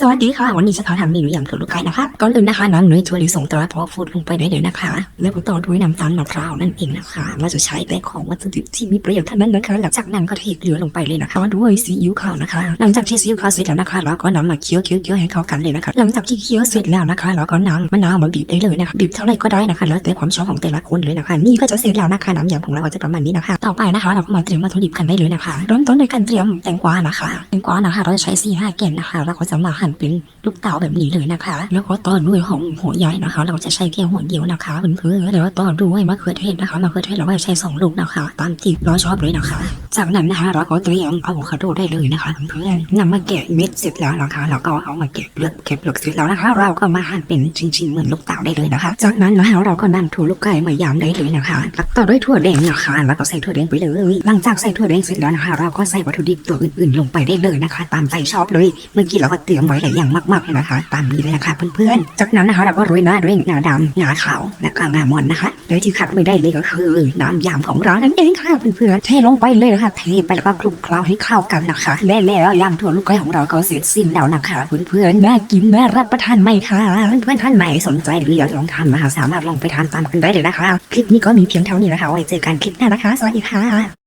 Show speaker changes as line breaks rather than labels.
สวัสดีค่ะ วันนี้จะขอทำเมนูยำถั่วลูกไก่นะคะก่อนอื่นนะคะน้ำเนยถั่วลิสงตัวพอฟูดลงไปได้เลยนะคะ แล้วก็ต่อด้วยน้ำตาลมะพร้าวนั่นเองนะคะเราจะใช้แต่ของวัตถุดิบที่มีประโยชน์เท่านั้นนะคะหลังจากนั้นก็เทเกลือลงไปเลยนะคะด้วยซีอิ๊วขาวนะคะ หลังจากที่ซีอิ๊วขาวเสร็จแล้วนะคะเราก็นำมาเคี่ยวเคี่ยวเคี่ยวให้เข้ากันเลยนะคะ หลังจากที่เคี่ยวเสร็จแล้วนะคะเราก็นำมะนาวมาบีบได้เลยนะคะบีบเท่าไหร่ก็ได้นะคะแล้วแต่ความชอบของแต่ละคนเลยนะคะนี่ก็จะเสร็จแล้วนะคะน้ำยำของเราก็จะประมาณนี้นะคะ ต่อไปนะคะเราก็มาเตรียมวัตถุดิบกันได้เลยนะคะเริ่มต้นด้วยการเตรียมแตงกวานะคะแตงกวานะคะ เราจะใช้สี่ห้าแกนนะคะเราก็จะมาหั่นเป็นลูกเต๋าแบบนี้เลยนะคะ แล้วก็ต่อด้วยหอมหัวใหญ่นะคะ เราจะใช้แค่หัวเดียวนะคะเพื่อนๆแล้วต่อด้วยมะเขือเทศนะคะมะเขือเทศเราก็ใช้สองลูกนะคะ ตามที่เราชอบเลยนะคะ จากนั้นนะคะเราก็เตรียมอะโวคาโดได้เลยนะคะเพื่อนๆนำมาแกะเม็ดเสร็จแล้วนะคะเราก็เอามาแกะเปลือกแกะเปลือกเสร็จแล้วนะคะ เราก็มาหั่นเป็นชิ้นๆเหมือนลูกเต๋าได้เลยนะคะ จากนั้นนะคะเราก็นำถั่วลูกไก่มายำได้เลยนะคะแล้วต่อด้วยถั่วแดงนะคะแล้วก็ใส่ถั่วแดงไปเลยหลังจากใส่ถั่วแดงเสร็จแล้วนะคะ เราก็ใส่วัตถุดิบตัวอื่นๆ ลงไปได้เลยนะคะ ตามใจชอบเลย เมื่อกี้เราก็เตรียมว้หลายอย่างมากๆเลยนะคะ ตามนี้เลยนะคะเพื่อนๆ จากนั้นนะคะเราก็โรยหน้าด้วยงาดำงาขาวและก็งามอนนะคะโดยที่ขาดไม่ได้เลยก็คือน้ำยำของเรานั่นเองค่ะเพื่อนๆเทลงไปเลยนะคะเทไปแล้วก็คลุกเคล้าให้เข้ากันนะคะและแล้วยำถั่วลูกไก่ของเราก็เสร็จสิ้นแล้วนะคะเพื่อนๆน่ากินน่ารับประทานไหมคะเพื่อนๆท่านไหนสนใจหรืออยากลองทำนะคะสามารถลองไปทานตามกันได้เลยนะคะคลิปนี้ก็มีเพียงเท่านี้นะคะไว้เจอกันคลิปหน้านะคะ สวัสดีค่ะ